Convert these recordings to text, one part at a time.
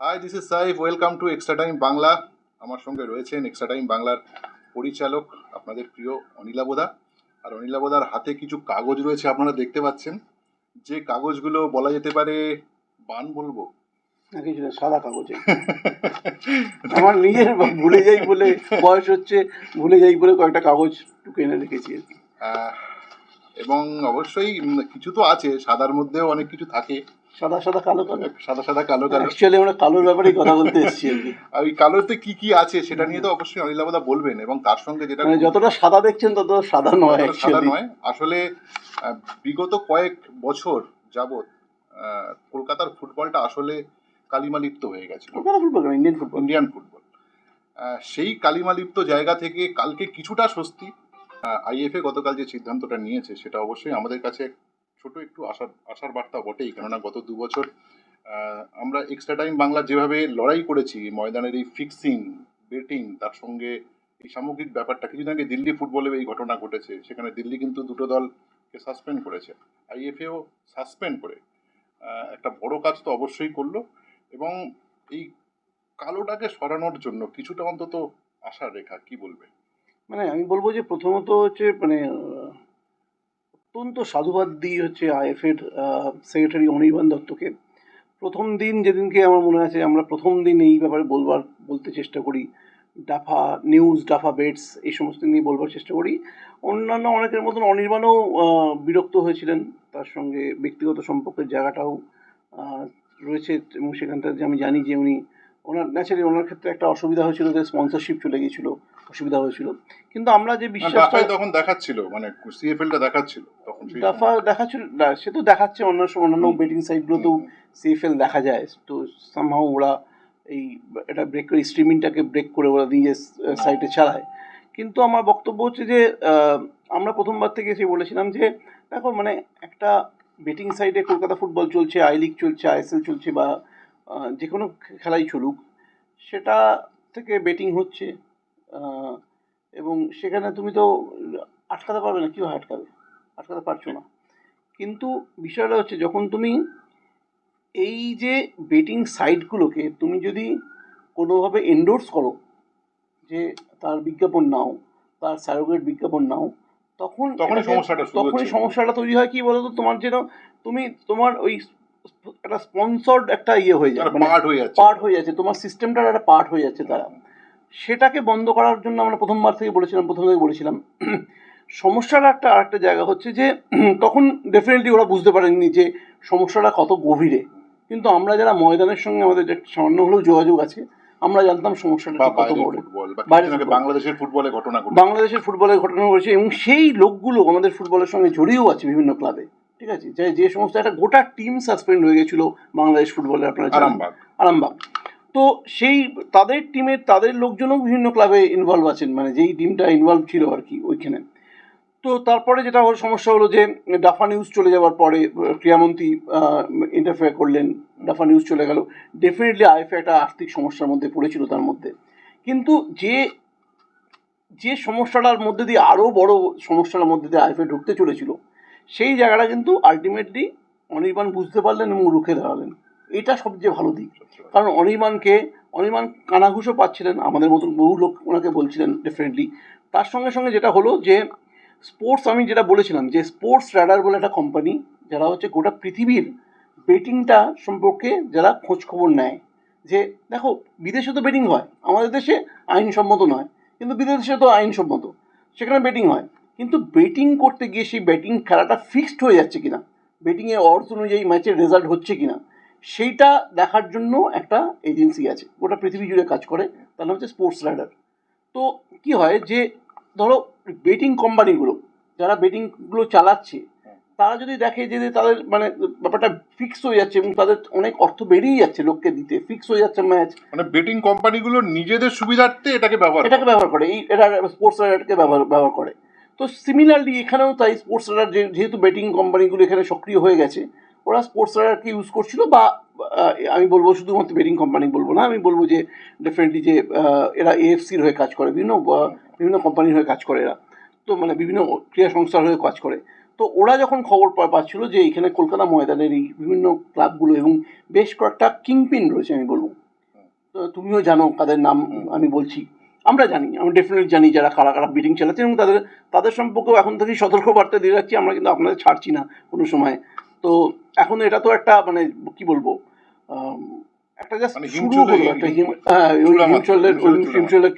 Hi this is Saif welcome to extra time Bangla আমার সঙ্গে রয়েছেন এক্সট্রা টাইম বাংলার পরিচালক আপনাদের প্রিয় অনিলাবোদা আর অনিলাবোদার হাতে কিছু কাগজ রয়েছে আপনারা দেখতে পাচ্ছেন। যে কাগজগুলো বলা যেতে পারে বান বলব। সাদা কাগজে। আমার নিজের ভুলে যাই বলে বয়স হচ্ছে ভুলে যাই বলে কয়েকটা কাগজ এনে রেখেছি এবং অবশ্যই কিছু তো আছে সাদার মধ্যেও অনেক কিছু থাকে। সাদা সাদা কালো কালো। সাদা সাদা কালো কালো। অ্যাকচুয়ালি আমরা কালোর ব্যাপারেই কথা বলতে এসেছি আর ওই কালোতে কি কি আছে সেটা নিয়ে তো অবশ্যই অনিলাবোদা বলবেন এবং তার সঙ্গে যেটা মানে যতটা সাদা দেখছেন ততটা সাদা নয় সাদা নয়। আসলে বিগত কয়েক বছর যাবৎ কলকাতার ফুটবলটা আসলে কালিমালিপ্ত হয়ে গেছে Kolkata football Indian football. Indian football. সেই কালিমালিপ্ত জায়গা থেকে কালকে কিছুটা স্বস্তি আইএফএ গতকাল যে সিদ্ধান্তটা নিয়েছে সেটা অবশ্যই আমাদের কাছে ছোট একটু আশার আশার বার্তা বটেই। কেননা গত দু বছর আমরা এক্সট্রা টাইম বাংলা যেভাবে লড়াই করেছি, ময়দানের এই ফিক্সিং বেটিং তার সঙ্গে এই সামগ্রিক ব্যাপারটা কিছুদিন আগে দিল্লি ফুটবলে এই ঘটনা ঘটেছে। সেখানে দিল্লি কিন্তু দুটো দলকে সাসপেন্ড করেছে। আইএফএও সাসপেন্ড করে। একটা বড় কাজ তো অবশ্যই করল এবং এই কালোটাকে সরানোর জন্য কিছুটা অন্তত আশার রেখা, কি বলবে? মানে আমি বলব যে প্রথমত হচ্ছে মানে অত্যন্ত সাধুবাদ দিই হচ্ছে আইএফের সেক্রেটারি অনির্বাণ দত্তকে। প্রথম দিন যেদিনকে আমার মনে আছে, আমরা প্রথম দিন এই ব্যাপারে বলবার, বলতে চেষ্টা করি। ডাফা নিউজ, ডাফা বেডস এই সমস্ত নিয়ে বলবার চেষ্টা করি। অন্যান্য অনেকের মতন অনির্বাণও বিরক্ত হয়েছিলেন। তার সঙ্গে ব্যক্তিগত সম্পর্কের জায়গাটাও রয়েছে এবং সেখানটা যে আমি জানি যে উনি ওনার ন্যাচারালি ওনার ক্ষেত্রে একটা অসুবিধা হয়েছিল যে স্পন্সরশিপ চলে গিয়েছিল অসুবিধা হয়েছিল। কিন্তু আমরা যে বিশ্বাসটা তখন দেখাচ্ছিল মানে সিএফএলটা দেখাচ্ছিল তখন ডাফা দেখাচ্ছিল সে তো দেখাচ্ছে অন্য অন্যান্য বেটিং সাইটগুলোতেও সিএফএল দেখা যায়। তো সামহাও ওরা এই এটা ব্রেক করে স্ট্রিমিংটাকে ব্রেক করে ওরা নিজের সাইটে চালায়। কিন্তু আমার বক্তব্য হচ্ছে যে আমরা প্রথমবার থেকে এসে বলেছিলাম যে দেখো মানে একটা বেটিং সাইটে কলকাতা ফুটবল চলছে আই লিগ চলছে আইএসএল চলছে বা যে কোনো খেলাই চলুক সেটা থেকে বেটিং হচ্ছে এবং সেখানে তুমি তো আটকাতে পারবে না কীভাবে আটকাবে? আটকাতে পারছ না। কিন্তু বিষয়টা হচ্ছে যখন তুমি এই যে বেটিং সাইটগুলোকে তুমি যদি কোনোভাবে এন্ডোর্স করো যে তার বিজ্ঞাপন নাও তার স্যারোগেট বিজ্ঞাপন নাও তখন তখনই এটাকে- সমস্যাটা তখনই সমস্যাটা তৈরি হয় কি বলতো? তোমার যেন তুমি তোমার ওই একটা স্পন্সর্ড একটা ইয়ে হয়ে যায় মানে পার্ট হয়ে যাচ্ছে। পার্ট হয়ে যাচ্ছে তোমার সিস্টেমটার একটা পার্ট হয়ে যাচ্ছে তারা। সেটাকে বন্ধ করার জন্য আমরা প্রথমবার থেকে বলেছিলাম প্রথম থেকে বলেছিলাম। সমস্যাটা একটা আরেকটা জায়গা হচ্ছে যে তখন ডেফিনেটলি ওরা বুঝতে পারেননি যে সমস্যাটা কত গভীরে। কিন্তু আমরা যারা ময়দানের সঙ্গে আমাদের সামান্য হলেও যোগাযোগ আছে আমরা জানতাম সমস্যাটা কত বড়। বাংলাদেশের ফুটবলে ঘটনা বাংলাদেশের ফুটবলের ঘটনা ঘটেছে এবং সেই লোকগুলো আমাদের ফুটবলের সঙ্গে জড়িয়েও আছে বিভিন্ন ক্লাবে ঠিক আছে? যে যে সমস্ত একটা গোটা টিম সাসপেন্ড হয়ে গেছিল বাংলাদেশ ফুটবলে আপনারা আরামবাগ। আরামবাগ। তো সেই তাদের টিমের তাদের লোকজনও বিভিন্ন ক্লাবে ইনভলভ আছেন মানে যেই টিমটা ইনভলভ ছিল আর কি ওইখানে। তো তারপরে যেটা হলো সমস্যা হলো যে ডাফা নিউজ চলে যাওয়ার পরে ক্রীড়ামন্ত্রী ইন্টারফেয়ার করলেন ডাফা নিউজ চলে গেল। ডেফিনেটলি আইএফএ একটা আর্থিক সমস্যার মধ্যে পড়েছিল তার মধ্যে। কিন্তু যে যে সমস্যাটার মধ্যে দিয়ে আরও বড় সমস্যার মধ্যে দিয়ে আইএফএ ঢুকতে চলেছিল সেই জায়গাটা কিন্তু আলটিমেটলি অনির্বাণ বুঝতে পারলেন এবং রুখে দাঁড়ালেন। এটা সবচেয়ে ভালো দিক। কারণ অনির্বাণকে অনির্বাণ কানাঘুষো পাচ্ছিলেন আমাদের মতন বহু লোক ওনাকে বলছিলেন ডেফিনেটলি তার সঙ্গে সঙ্গে যেটা হলো যে স্পোর্টস আমি যেটা বলেছিলাম যে স্পোর্টস রাডার বলে একটা কোম্পানি যারা হচ্ছে গোটা পৃথিবীর বেটিংটা সম্পর্কে যারা খোঁজখবর নেয় যে দেখো বিদেশে তো বেটিং হয় আমাদের দেশে আইনসম্মত নয় কিন্তু বিদেশে তো আইনসম্মত সেখানে বেটিং হয়। কিন্তু বেটিং করতে গিয়ে সেই ব্যাটিং খেলাটা ফিক্সড হয়ে যাচ্ছে কিনা? বেটিংয়ের অর্থ অনুযায়ী ম্যাচের রেজাল্ট হচ্ছে কিনা? সেইটা দেখার জন্য একটা এজেন্সি আছে। গোটা পৃথিবী জুড়ে কাজ করে তার নাম হচ্ছে স্পোর্টস রাইডার তো কি হয় যে ধরো বেটিং কোম্পানিগুলো যারা বেটিংগুলো চালাচ্ছে তারা যদি দেখে যে তাদের মানে ব্যাপারটা ফিক্স হয়ে যাচ্ছে এবং তাদের অনেক অর্থ বেরিয়ে যাচ্ছে লোককে দিতে ফিক্স হয়ে যাচ্ছে ম্যাচ মানে বেটিং কোম্পানিগুলো নিজেদের সুবিধার্থে এটাকে ব্যবহার এটাকে ব্যবহার করে এই এটা স্পোর্টস রাইডারকে ব্যবহার ব্যবহার করে। তো সিমিলারলি এখানেও তাই স্পোর্টস রাইডার যেহেতু বেটিং কোম্পানিগুলো এখানে সক্রিয় হয়ে গেছে, ওরা স্পোর্টস রাইডারকে ইউজ করছিল বা আমি বলব শুধুমাত্র বেটিং কোম্পানি বলব না, আমি বলব যে ডেফিনেটলি যে এরা এএফসির হয়ে কাজ করে, বিভিন্ন বিভিন্ন কোম্পানির হয়ে কাজ করে এরা। তো মানে বিভিন্ন ক্রীড়া সংস্থার হয়ে কাজ করে। তো ওরা যখন খবর পাচ্ছিল যে এখানে কলকাতা ময়দানের এই বিভিন্ন ক্লাবগুলো এবং বেশ কয়েকটা কিংপিন রয়েছে, আমি বলব। তুমিও জানো কাদের নাম আমি বলছি। আমরা জানি আমরা ডেফিনেটলি জানি যারা কারা কারা বিটিং চালাচ্ছে এবং তাদের তাদের সম্পর্কেও এখন থেকেই সতর্কবার্তা দিয়ে রাখছি আমরা কিন্তু আপনাদের ছাড়ছি না কোনো সময়। তো এখন এটা তো একটা মানে কি বলব একটা জাস্ট মানে শুরু হলো একটা হ্যাঁ হিমচলের হিমচলের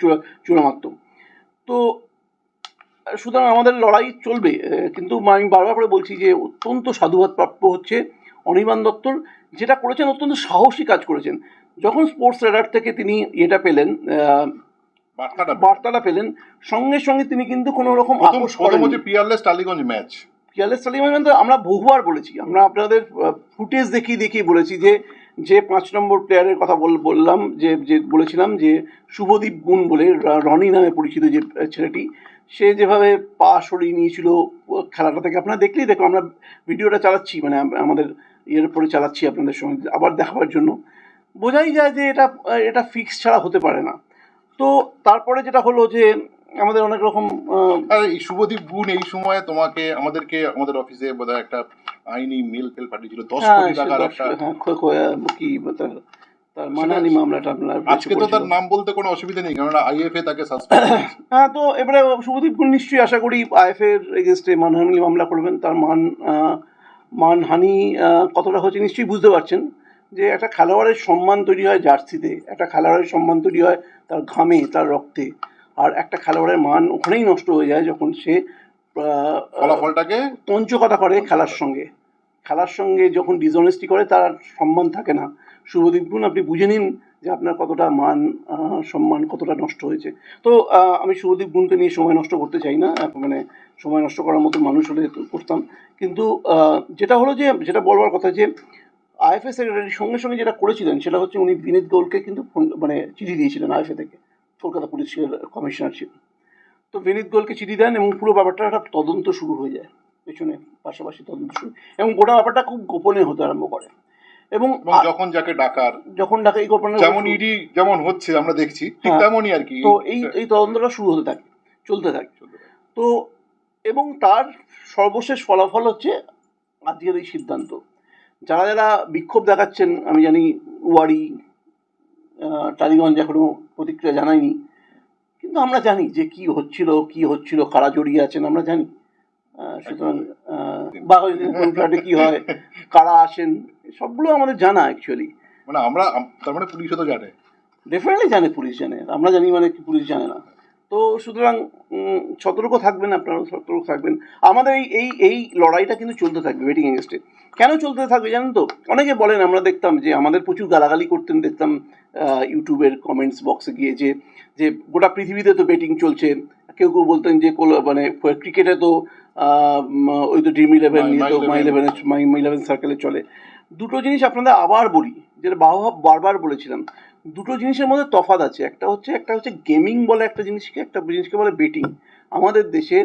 তো সুতরাং আমাদের লড়াই চলবে কিন্তু আমি বারবার করে বলছি যে অত্যন্ত সাধুবাদ প্রাপ্য হচ্ছে অনির্বাণ দত্তর যেটা করেছেন অত্যন্ত সাহসী কাজ করেছেন। যখন স্পোর্টস রেডার থেকে তিনি এটা পেলেন বার্তাটা বার্তাটা পেলেন। সঙ্গে সঙ্গে তিনি কিন্তু কোনো রকম পিয়ারলেস টালিগঞ্জ ম্যাচ। পিয়ালেস সালিমান আমরা বহুবার বলেছি। আমরা আপনাদের ফুটেজ দেখিয়ে দেখিয়ে বলেছি যে যে পাঁচ নম্বর প্লেয়ারের কথা বললাম যে যে বলেছিলাম যে শুভদীপ গুণ বলে রনি নামে পরিচিত যে ছেলেটি সে যেভাবে পা সরিয়ে নিয়েছিল খেলাটা থেকে আপনারা দেখলেই দেখো আমরা ভিডিওটা চালাচ্ছি মানে আম- আমাদের ইয়ের পরে চালাচ্ছি আপনাদের সঙ্গে আবার দেখাবার জন্য। বোঝাই যায় যে এটা এটা ফিক্স ছাড়া হতে পারে না। তো তারপরে যেটা হলো যে আমাদের অনেক রকম এই শুভদীপ গুণ এই সময় তোমাকে আমাদেরকে আমাদের অফিসে বোধহয় একটা আইনি মেল ফেল পাঠিয়েছিল দশ হ্যাঁ, কোটি টাকার একটা হ্যাঁ, কি তার মানহানি মামলাটা আপনার আজকে তো তার নাম বলতে কোনো অসুবিধা নেই কেননা আইএফএ তাকে সাসপেন্ড হ্যাঁ তো এবারে শুভদীপ গুণ নিশ্চয়ই আশা করি আইএফ এর এগেনস্টে মানহানি মামলা করবেন তার মান মানহানি কতটা হচ্ছে নিশ্চয়ই বুঝতে পারছেন। যে একটা খেলোয়াড়ের সম্মান তৈরি হয় জার্সিতে একটা খেলোয়াড়ের সম্মান তৈরি হয় তার ঘামে তার রক্তে। আর একটা খেলোয়াড়ের মান ওখানেই নষ্ট হয়ে যায় যখন সে ফলাফলটাকে পঞ্চকতা করে খেলার সঙ্গে। খেলার সঙ্গে যখন ডিসঅনেস্টি করে তার সম্মান থাকে না। শুভদীপ গুণ আপনি বুঝে নিন যে আপনার কতটা মান সম্মান কতটা নষ্ট হয়েছে। তো আমি শুভদীপ গুণকে নিয়ে সময় নষ্ট করতে চাই না। মানে সময় নষ্ট করার মতো মানুষ হলে করতাম। কিন্তু যেটা হলো যে যেটা বলবার কথা যে আইএফএ সেক্রেটারির সঙ্গে সঙ্গে যেটা করেছিলেন সেটা হচ্ছে উনি বিনীত গোলকে কিন্তু মানে চিঠি দিয়েছিলেন আইএফএ থেকে কলকাতা পুলিশের কমিশনার ছিলেন তো বিনীত গোলকে চিঠি দেন এবং পুরো ব্যাপারটা একটা তদন্ত শুরু হয়ে যায় পেছনে পাশাপাশি তদন্ত শুরু। এবং গোটা ব্যাপারটা খুব গোপনে হতে আরম্ভ করে। এবং এবং যখন যাকে ডাকার যখন ডাকে এই গোপনে যেমন ইডি যেমন হচ্ছে আমরা দেখছি ঠিক হ্যাঁ। তেমনই আর কি। তো এই এই তদন্তটা শুরু হতে থাকে। চলতে থাকে। তো এবং তার সর্বশেষ ফলাফল হচ্ছে আজকের এই সিদ্ধান্ত। যারা যারা বিক্ষোভ দেখাচ্ছেন আমি জানি ওয়ারি টালিগঞ্জ এখনও প্রতিক্রিয়া জানায়নি। কিন্তু আমরা জানি যে কি হচ্ছিল কি হচ্ছিল কারা জড়িয়ে আছেন আমরা জানি। সুতরাং আহ, বা কোন ফ্ল্যাটে কি হয় কারা আসেন সবগুলো আমাদের জানা অ্যাকচুয়ালি মানে আমরা তার মানে পুলিশও তো জানে। ডেফিনেটলি জানে পুলিশ জানে। আমরা জানি মানে পুলিশ জানে না। তো সুতরাং সতর্ক থাকবেন আপনারা সতর্ক থাকবেন। আমাদের এই এই এই লড়াইটা কিন্তু চলতে থাকবে ওয়েটিং এগেস্টে কেন চলতে থাকবে জানেন তো? অনেকে বলেন আমরা দেখতাম যে আমাদের প্রচুর গালাগালি করতেন দেখতাম ইউটিউবের কমেন্টস বক্সে গিয়ে যে যে গোটা পৃথিবীতে তো বেটিং চলছে। কেউ কেউ বলতেন যে কোল- মানে ক্রিকেটে তো ওই তো dream eleven my eleven my eleven সার্কেলে চলে। দুটো জিনিস আপনাদের আবার বলি। যেটা বাবা বারবার বলেছিলাম দুটো জিনিসের মধ্যে তফাৎ আছে। একটা হচ্ছে একটা হচ্ছে গেমিং বলে একটা জিনিসকে একটা জিনিসকে বলে বেটিং। আমাদের দেশে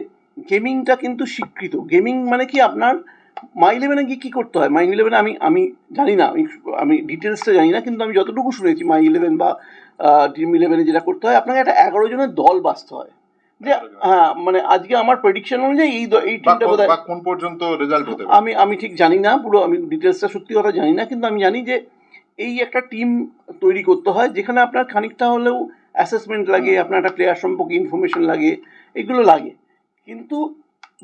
গেমিংটা কিন্তু স্বীকৃত। গেমিং মানে কি আপনার মাই ইলেভেনে গিয়ে কী করতে হয়? মাই ইলেভেনে আমি আমি জানি না আমি আমি ডিটেলসটা জানি না কিন্তু আমি যতটুকু শুনেছি মাই ইলেভেন বা ড্রিম ইলেভেনে যেটা করতে হয় আপনাকে একটা এগারো জনের দল বাঁচতে হয়। যে হ্যাঁ মানে আজকে আমার প্রেডিকশন অনুযায়ী এই টিমটা কোন- বোধ বা কোন পর্যন্ত রেজাল্ট হতে আমি আমি ঠিক জানি না পুরো আমি ডিটেলসটা সত্যি কথা জানি না কিন্তু আমি জানি যে এই একটা টিম তৈরি করতে হয় যেখানে আপনার খানিকটা হলেও অ্যাসেসমেন্ট লাগে আপনার একটা প্লেয়ার সম্পর্কে ইনফরমেশন লাগে এগুলো লাগে। কিন্তু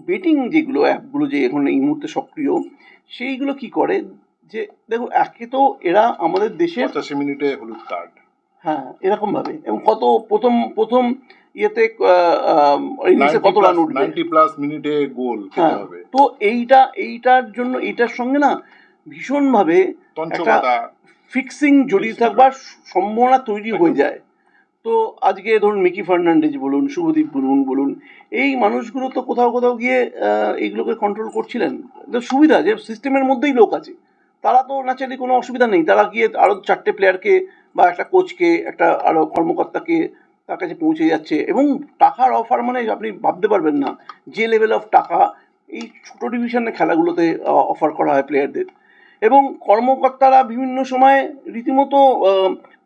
বেটিং যেগুলো অ্যাপগুলো যে এখন এই মুহূর্তে সক্রিয় সেইগুলো কি করে? যে দেখো একে তো এরা আমাদের দেশে পঁচাশি মিনিটে হলুদ কার্ড হ্যাঁ এরকমভাবে। এবং কত প্রথম প্রথম ইয়েতে ইনিংসে কত রান উঠবে? প্লাস মিনিটে গোল খেতে হ্যাঁ হবে। তো এইটা এইটার জন্য এইটার সঙ্গে না ভীষণভাবে ফিক্সিং জড়িয়ে থাকবার সম্ভাবনা তৈরি হয়ে যায় তো আজকে ধরুন মিকি ফার্নান্ডেজ বলুন শুভদীপ বলুন বলুন এই মানুষগুলো তো কোথাও কোথাও গিয়ে এইগুলোকে কন্ট্রোল করছিলেন। তো সুবিধা যে সিস্টেমের মধ্যেই লোক আছে। তারা তো ন্যাচারালি কোনো অসুবিধা নেই। তারা গিয়ে আরও চারটে প্লেয়ারকে বা একটা কোচকে একটা আরও কর্মকর্তাকে তার কাছে পৌঁছে যাচ্ছে। এবং টাকার অফার মানে আপনি ভাবতে পারবেন না। যে লেভেল অফ টাকা এই ছোটো ডিভিশনের খেলাগুলোতে অফার করা হয় প্লেয়ারদের এবং কর্মকর্তারা বিভিন্ন সময়ে রীতিমতো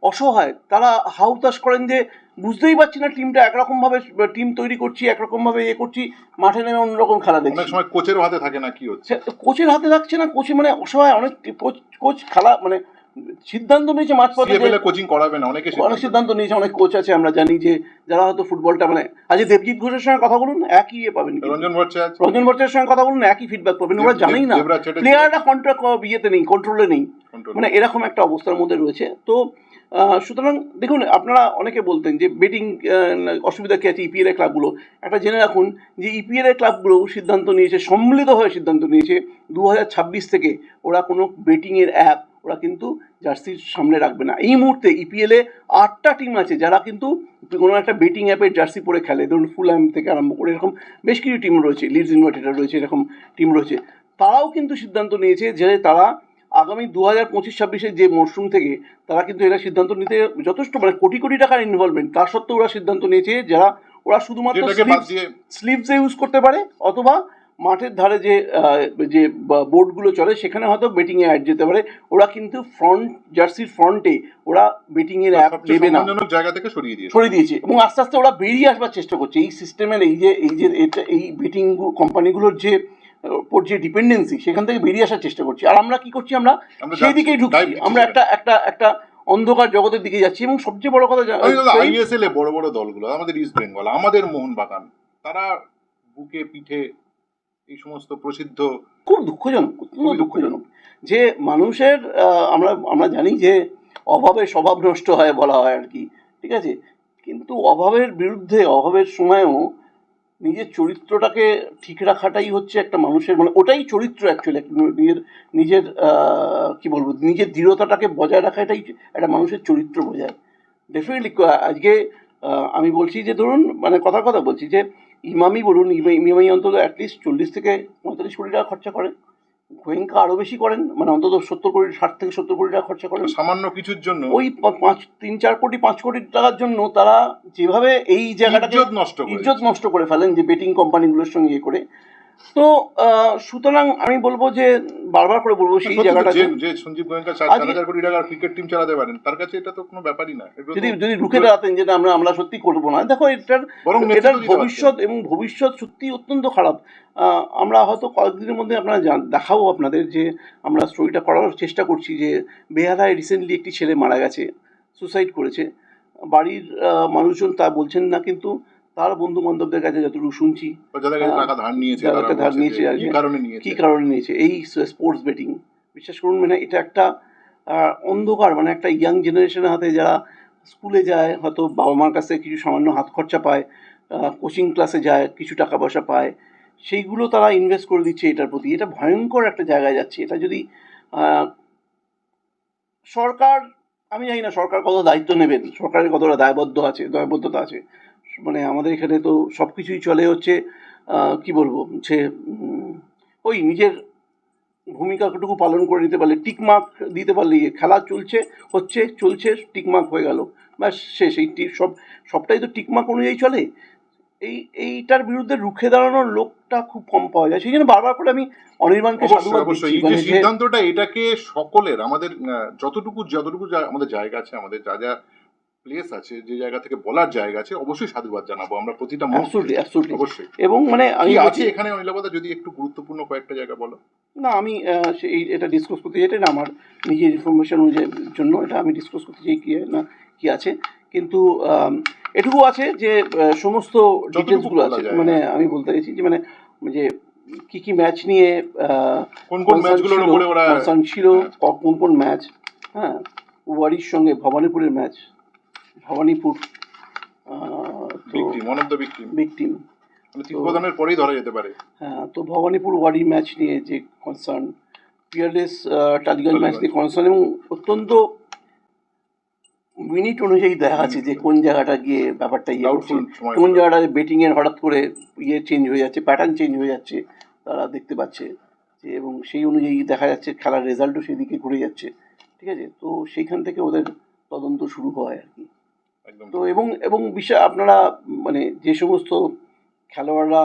অসহায়। তারা হাউতাস করেন যে বুঝতেই পারছি না টিমটা একরকমভাবে টিম তৈরি করছি একরকমভাবে ইয়ে করছি মাঠে নেমে অন্যরকম খেলা অনেক দেখছি সময় কোচের হাতে থাকে না কি হচ্ছে? কোচের হাতে থাকছে না কোচে মানে অসহায় অনেক কোচ কোচ খেলা মানে সিদ্ধান্ত নিয়েছে মাঝপথে কোচিং করাবে না অনেকে অনেক সিদ্ধান্ত নিয়েছে অনেক কোচ আছে আমরা জানি যে যারা হয়তো ফুটবলটা মানে আজ দেবজিৎ ঘোষের সঙ্গে কথা বলুন একই ইয়ে পাবেন রঞ্জন ভট্টাচার্য রঞ্জন ভট্টাচার্যের সঙ্গে কথা বলুন একই ফিডব্যাক পাবেন। ওরা জানেই না। প্লেয়াররা কন্ট্রাক্ট ইয়েতে নেই কন্ট্রোলে নেই। মানে এরকম একটা অবস্থার মধ্যে রয়েছে। তো সুতরাং দেখুন আপনারা অনেকে বলতেন যে বেটিং অসুবিধা কি আছে ইপিএল এর ক্লাবগুলো একটা জেনে রাখুন যে ইপিএল এর ক্লাবগুলো সিদ্ধান্ত নিয়েছে সম্মিলিতভাবে সিদ্ধান্ত নিয়েছে। দু হাজার ছাব্বিশ থেকে ওরা কোনো বেটিংয়ের অ্যাপ ওরা কিন্তু জার্সির সামনে রাখবে না। এই মুহূর্তে ইপিএল এ আটটা টিম আছে যারা কিন্তু কোনো একটা বেটিং অ্যাপের জার্সি পরে খেলে। ধরুন ফুল অ্যাম থেকে আরম্ভ করে এরকম বেশ কিছু টিম রয়েছে। লিডস ইউনাইটেড রয়েছে এরকম টিম রয়েছে। তারাও কিন্তু সিদ্ধান্ত নিয়েছে যে তারা আগামী দু হাজার পঁচিশ ছাব্বিশের যে মরশুম থেকে তারা কিন্তু এরা সিদ্ধান্ত নিতে যথেষ্ট মানে কোটি কোটি টাকার ইনভলভমেন্ট তার সত্ত্বেও ওরা সিদ্ধান্ত নিয়েছে যারা ওরা শুধুমাত্র স্লিভসে ইউজ করতে পারে অথবা মাঠের ধারে যে যে বোর্ডগুলো চলে সেখানে হয়তো বেটিংয়ে অ্যাড যেতে পারে। ওরা কিন্তু ফ্রন্ট জার্সির ফ্রন্টে ওরা বেটিংয়ের অ্যাপ দেবে না। জায়গা থেকে সরিয়ে দিয়েছে। সরিয়ে দিয়েছে। এবং আস্তে আস্তে ওরা বেরিয়ে আসবার চেষ্টা করছে। এই সিস্টেমের এই যে এই যে এটা এই বেটিং কোম্পানিগুলোর যে উপর যে ডিপেন্ডেন্সি সেখান থেকে বেরিয়ে আসার চেষ্টা করছি। আর আমরা কি করছি? আমরা সেই দিকেই ঢুকছি। আমরা একটা একটা একটা অন্ধকার জগতের দিকে যাচ্ছি এবং সবচেয়ে বড় কথা আইএসএল এ বড় বড় দলগুলো আমাদের ইস্ট বেঙ্গল আমাদের মোহনবাগান তারা বুকে পিঠে এই সমস্ত প্রসিদ্ধ খুব দুঃখজনক খুবই দুঃখজনক। যে মানুষের আমরা আমরা জানি যে অভাবে স্বভাব নষ্ট হয় বলা হয় আর কি ঠিক আছে? কিন্তু অভাবের বিরুদ্ধে অভাবের সময়ও নিজের চরিত্রটাকে ঠিক রাখাটাই হচ্ছে একটা মানুষের মানে ওটাই চরিত্র অ্যাকচুয়ালি নিজের নিজের কি বলব নিজের দৃঢ়তাটাকে বজায় রাখা এটাই একটা মানুষের চরিত্র বোঝায় ডেফিনেটলি আজকে আমি বলছি যে ধরুন মানে কথার কথা বলছি যে ইমামি বলুন ইমা- ইমামি অন্তত অ্যাটলিস্ট চল্লিশ থেকে পঁয়তাল্লিশ কোটি টাকা খরচা করেন। গোয়েঙ্কা আরও বেশি করেন মানে অন্তত সত্তর কোটি ষাট থেকে সত্তর কোটি টাকা খরচা করেন। সামান্য কিছুর জন্য? ওই পাঁচ তিন চার কোটি পাঁচ কোটি টাকার জন্য তারা যেভাবে এই জায়গাটা ইজ্জত নষ্ট ইজ্জত নষ্ট করে ফেলেন যে বেটিং কোম্পানিগুলোর সঙ্গে ইয়ে করে তো সুতরাং আমি বলব যে বারবার করে বলব সেই জায়গাটা যে যে সঞ্জীব গোয়েঙ্কা চার হাজার কোটি টাকার ক্রিকেট টিম চালাতে পারেন তার কাছে এটা তো কোনো ব্যাপারই না। যদি যদি রুখে দাঁড়াতেন যেটা আমরা আমরা সত্যি করব না। দেখো এটার এটার ভবিষ্যৎ এবং ভবিষ্যৎ সত্যি অত্যন্ত খারাপ। আমরা হয়তো কয়েকদিনের মধ্যে আপনারা জান- দেখাবো আপনাদের যে আমরা স্টোরিটা করার চেষ্টা করছি যে বেহালায় রিসেন্টলি একটি ছেলে মারা গেছে সুসাইড করেছে। বাড়ির মানুষজন তা বলছেন না কিন্তু তার বন্ধু বান্ধবদের কাছে যতটুকু শুনছি টাকা ধার নিয়েছে ধার নিয়েছে আর কি। কারণে নিয়েছে? কি কারণে নিয়েছে? এই স্পোর্টস বেটিং বিশ্বাস করুন মানে এটা একটা অন্ধকার মানে একটা ইয়াং জেনারেশনের হাতে যারা স্কুলে যায় হয়তো বাবা মার কাছ কিছু সামান্য হাত খরচা পায় কোচিং ক্লাসে যায় কিছু টাকা পয়সা পায় সেইগুলো তারা ইনভেস্ট করে দিচ্ছে এটার প্রতি। এটা ভয়ঙ্কর একটা জায়গায় যাচ্ছে। এটা যদি আহ, সরকার আমি জানি না সরকার কত দায়িত্ব নেবেন সরকারের কতটা দায়বদ্ধ আছে দায়বদ্ধতা আছে। মানে আমাদের এখানে তো সব কিছুই চলে হচ্ছে কি বলব? যে ওই নিজের ভূমিকাটুকু পালন করে নিতে পারলে টিকমার্ক দিতে পারলে খেলা চলছে হচ্ছে চলছে টিকমার্ক হয়ে গেল। ব্যাস শেষ। এই সব সবটাই তো টিকমার্ক অনুযায়ী চলে। এই এইটার বিরুদ্ধে রুখে দাঁড়ানোর লোকটা খুব কম পাওয়া যায়। সেই জন্য বারবার করে আমি অনির্বাণকে এই যে মানে সিদ্ধান্তটা এটাকে সকলের আমাদের যতটুকু যতটুকু আমাদের জায়গা আছে আমাদের যা যা প্লেস আছে যে জায়গা থেকে বলার জায়গা আছে অবশ্যই সাধুবাদ জানাব। আমরা প্রতিটা মুহূর্তে অ্যাবসুটলি অ্যাবসুটলি অবশ্যই। এবং মানে আমি আছে এখানে অনিলাবদা যদি একটু গুরুত্বপূর্ণ কয়েকটা জায়গা বলো। না আমি এই এটা ডিসকাস করতে এটা না আমার নিজের ইনফরমেশন অনুযায়ী জন্য এটা আমি ডিসকাস করতে চাই কি না কি আছে। কিন্তু এটুকু আছে যে সমস্ত ডিটেলসগুলো আছে। মানে আমি বলতে চাইছি যে মানে যে কি কি ম্যাচ নিয়ে কোন কোন ম্যাচগুলোর উপরে ওরা ছিল কোন কোন ম্যাচ হ্যাঁ ওয়ারির সঙ্গে ভবানীপুরের ম্যাচ ভবানীপুর তো big team one of the big team big team মানে পরেই ধরা যেতে পারে। হ্যাঁ তো ভবানীপুর ওয়ারি ম্যাচ নিয়ে যে কনসার্ন পিয়ারলেস টালিগঞ্জ ম্যাচ নিয়ে কনসার্ন এবং অত্যন্ত মিনিট অনুযায়ী দেখা আছে যে কোন জায়গাটা গিয়ে ব্যাপারটা ইয়ে করছে। কোন জায়গাটা বেটিং এর হঠাৎ করে ইয়ে চেঞ্জ হয়ে যাচ্ছে প্যাটার্ন চেঞ্জ হয়ে যাচ্ছে তারা দেখতে পাচ্ছে যে এবং সেই অনুযায়ী দেখা যাচ্ছে খেলার রেজাল্টও সেদিকে ঘুরে যাচ্ছে। ঠিক আছে? তো সেইখান থেকে ওদের তদন্ত শুরু হয় আর কি। তো এবং এবং বিষয় আপনারা মানে যে সমস্ত খেলোয়াড়রা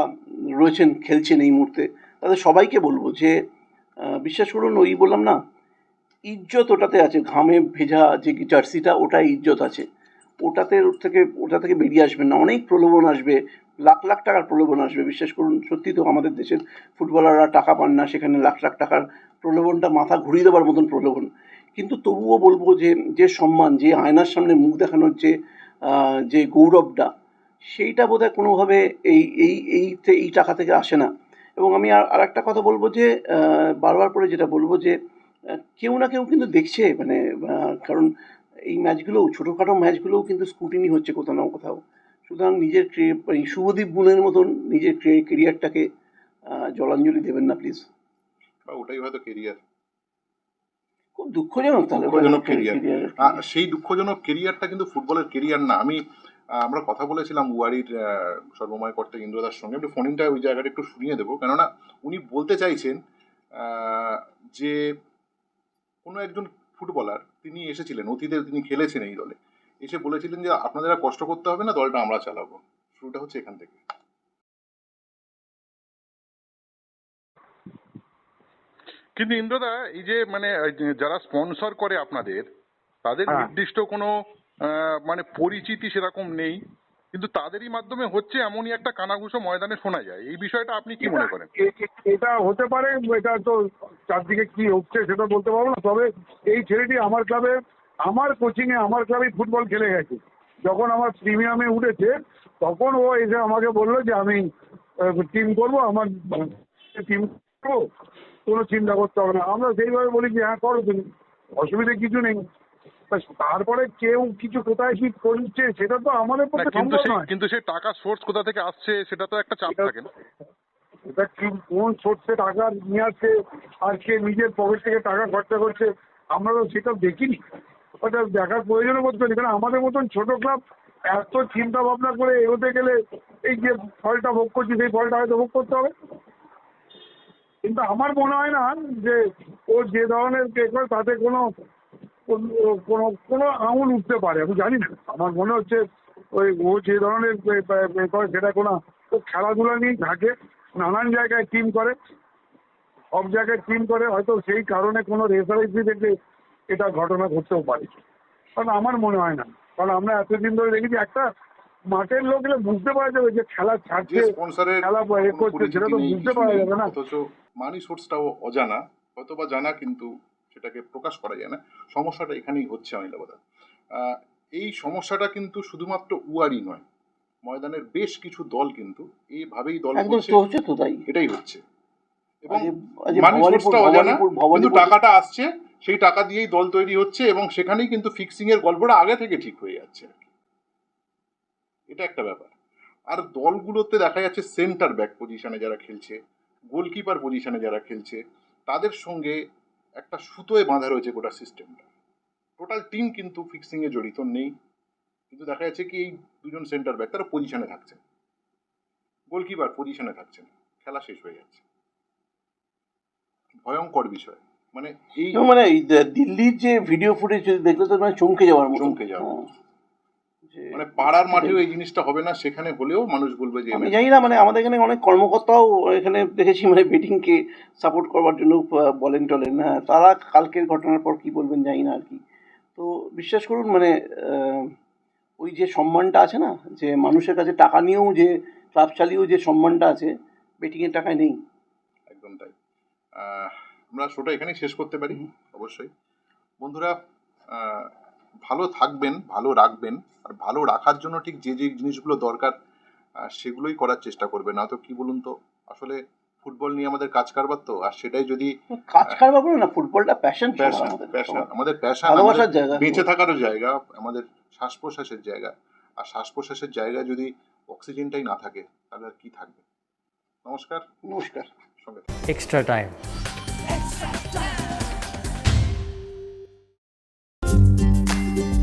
রয়েছেন খেলছেন এই মুহূর্তে তাদের সবাইকে বলব যে বিশ্বাস করুন ওই বললাম না ইজ্জত ওটাতে আছে ঘামে ভেজা যে জার্সিটা ওটাই ইজ্জত আছে। ওটাতে ওর থেকে ওটা থেকে বেরিয়ে আসবেন না। অনেক প্রলোভন আসবে লাখ লাখ টাকার প্রলোভন আসবে। বিশ্বাস করুন সত্যি তো আমাদের দেশের ফুটবলাররা টাকা পান না সেখানে লাখ লাখ টাকার প্রলোভনটা মাথা ঘুরিয়ে দেওয়ার মতন প্রলোভন। কিন্তু তবুও বলব যে যে সম্মান, যে আয়নার সামনে মুখ দেখানোর যে যে গৌরবটা, সেইটা বোধহয় কোনোভাবে এই এই এই এই টাকা থেকে আসে না। এবং আমি আর আর একটা কথা বলব যে বারবার করে যেটা বলব যে কেউ না কেউ কিন্তু দেখছে মানে কারণ এই ম্যাচগুলোও ছোটোখাটো ম্যাচগুলোও কিন্তু স্কুটিনি হচ্ছে কোথাও না কোথাও। সুতরাং নিজের এই শুভদীপ গুণের মতন নিজের কেরিয়ারটাকে জলাঞ্জলি দেবেন না, প্লিজ। ওটাই হয়তো কেরিয়ার খুব দুঃখজনক দুঃখজনক career। সেই দুঃখজনক কেরিয়ারটা কিন্তু ফুটবলের কেরিয়ার না। আমি আমরা কথা বলেছিলাম উয়ারির আহ, সর্বময় কর্তা ইন্দ্রদার সঙ্গে। একটু ফোনিংটা ওই জায়গাটা একটু শুনিয়ে দেবো। কেননা উনি বলতে চাইছেন যে কোনো একজন ফুটবলার তিনি এসেছিলেন অতীতে তিনি খেলেছেন এই দলে। এসে বলেছিলেন যে আপনাদের আর কষ্ট করতে হবে না দলটা আমরা চালাবো। শুরুটা হচ্ছে এখান থেকে। কিন্তু ইন্দ্রদা এই যে মানে যারা স্পন্সর করে আপনাদের তাদের হ্যাঁ। নির্দিষ্ট কোনো মানে পরিচিতি সেরকম নেই। কিন্তু তাদেরই মাধ্যমে হচ্ছে এমনই একটা কানাঘুষো ময়দানে শোনা যায়। এই বিষয়টা আপনি কি মনে করেন? এটা হতে পারে এটা তো চারদিকে কি হচ্ছে সেটা বলতে পারব না। তবে এই ছেলেটি আমার ক্লাবে আমার কোচিং এ আমার ক্লাবে ফুটবল খেলে গেছে। যখন আমার প্রিমিয়ামে উঠেছে তখন ও এসে আমাকে বলল যে আমি টিম করব আমার টিম করব। কোনো চিন্তা করতে হবে না। আমরা সেইভাবে বলি যে হ্যাঁ করো তুমি। অসুবিধা কিছু নেই। তারপরে কেউ কিছু কোথায় কি করছে সেটা তো আমাদের পক্ষে সম্ভব নয়। কিন্তু সেই টাকা সোর্স কোথা থেকে আসছে সেটা তো একটা চাপ থাকে না। এটা কি কোন সোর্সে টাকা নিয়ে আসছে আর কে নিজের পকেট থেকে টাকা খরচা করছে আমরা তো সেটা দেখিনি। ওটা দেখার প্রয়োজনও বোধ করি কারণ আমাদের মতন ছোট ক্লাব এত চিন্তা ভাবনা করে এগোতে গেলে এই যে ফলটা ভোগ করছি সেই ফলটা হয়তো ভোগ করতে হবে। কিন্তু আমার মনে হয় না যে ও যে ধরনের কে করে তাতে কোনো কোনো- কোনো আঙুল উঠতে পারে আমি জানি না। আমার মনে হচ্ছে ওই ও যে ধরনের করে সেটা কোনো ও খেলাধুলা নিয়েই থাকে নানান জায়গায় টিম করে সব জায়গায় টিম করে হয়তো সেই কারণে কোনো রেফারেন্সি থেকে এটা ঘটনা ঘটতেও পারে। কারণ আমার মনে হয় না। কারণ আমরা এতদিন ধরে দেখেছি একটা মাঠের লোক এলে বুঝতে পারা যাবে যে খেলা ছাড়ছে খেলা করছে সেটা তো বুঝতে পারা যাবে না। মানি সোর্সটাও অজানা হয়তো বা জানা কিন্তু সেটাকে প্রকাশ করা যায় না। সমস্যাটা এখানেই হচ্ছে অনিলাবদা এই সমস্যাটা কিন্তু শুধুমাত্র উয়ারি নয় ময়দানের বেশ কিছু দল কিন্তু এইভাবেই দল হচ্ছে তো তাই এটাই হচ্ছে। এবং আজকে- আজকে মানি সোর্সটা অজানা কিন্তু টাকাটা আসছে সেই টাকা দিয়েই দল তৈরি হচ্ছে এবং সেখানেই কিন্তু ফিক্সিং এর গল্পটা আগে থেকে ঠিক হয়ে যাচ্ছে আর কি। এটা একটা ব্যাপার। আর দলগুলোতে দেখা যাচ্ছে সেন্টার ব্যাক পজিশনে যারা খেলছে গোলকিপার পজিশনে যারা খেলছে তাদের সঙ্গে একটা সুতোয় বাঁধা রয়েছে গোটা সিস্টেমটা টোটাল টিম কিন্তু ফিক্সিংয়ে জড়িত নেই। কিন্তু দেখা যাচ্ছে কি এই দুজন সেন্টার ব্যাক তারা পজিশনে থাকছে। গোলকিপার পজিশনে থাকছে না। খেলা শেষ হয়ে যাচ্ছে। ভয়ঙ্কর বিষয়। মানে এই মানে এই দিল্লির যে ভিডিও ফুটেজ দেখলে তো মানে চমকে যাওয়ার চমকে যাওয়ার হ্যাঁ। মানে পাড়ার মাঠেও এই জিনিসটা হবে না সেখানে হলেও মানুষ বলবে যে আমি জানি না মানে আমাদের এখানে অনেক কর্মকর্তাও এখানে দেখেছি মানে বেটিংকে সাপোর্ট করবার জন্য বলেন টলেন। হ্যাঁ তারা কালকের ঘটনার পর কি বলবেন জানি না আর কি। তো বিশ্বাস করুন মানে ওই যে সম্মানটা আছে না যে মানুষের কাছে টাকা নিয়েও যে ক্লাব চালিয়েও যে সম্মানটা আছে বেটিংয়ের টাকায় নেই। একদম তাই। আমরা শোটা এখানেই শেষ করতে পারি অবশ্যই। বন্ধুরা ভালো থাকবেন ভালো রাখবেন আর ভালো রাখার জন্য ঠিক যে যে জিনিসগুলো দরকার সেগুলোই করার চেষ্টা করবেন। না তো কি বলুন তো? আসলে ফুটবল নিয়ে আমাদের কাজ কারবার তো আর সেটাই যদি কাজ কারবার বলে না ফুটবলটা প্যাশন প্যাশন প্যাশন আমাদের প্যাশন ভালোবাসার জায়গা। বেঁচে থাকারও জায়গা আমাদের শ্বাস প্রশ্বাসের জায়গা। আর শ্বাস প্রশ্বাসের জায়গা যদি অক্সিজেনটাই না থাকে তাহলে আর কি থাকবে? নমস্কার। নমস্কার। সঙ্গে থাকুন। extra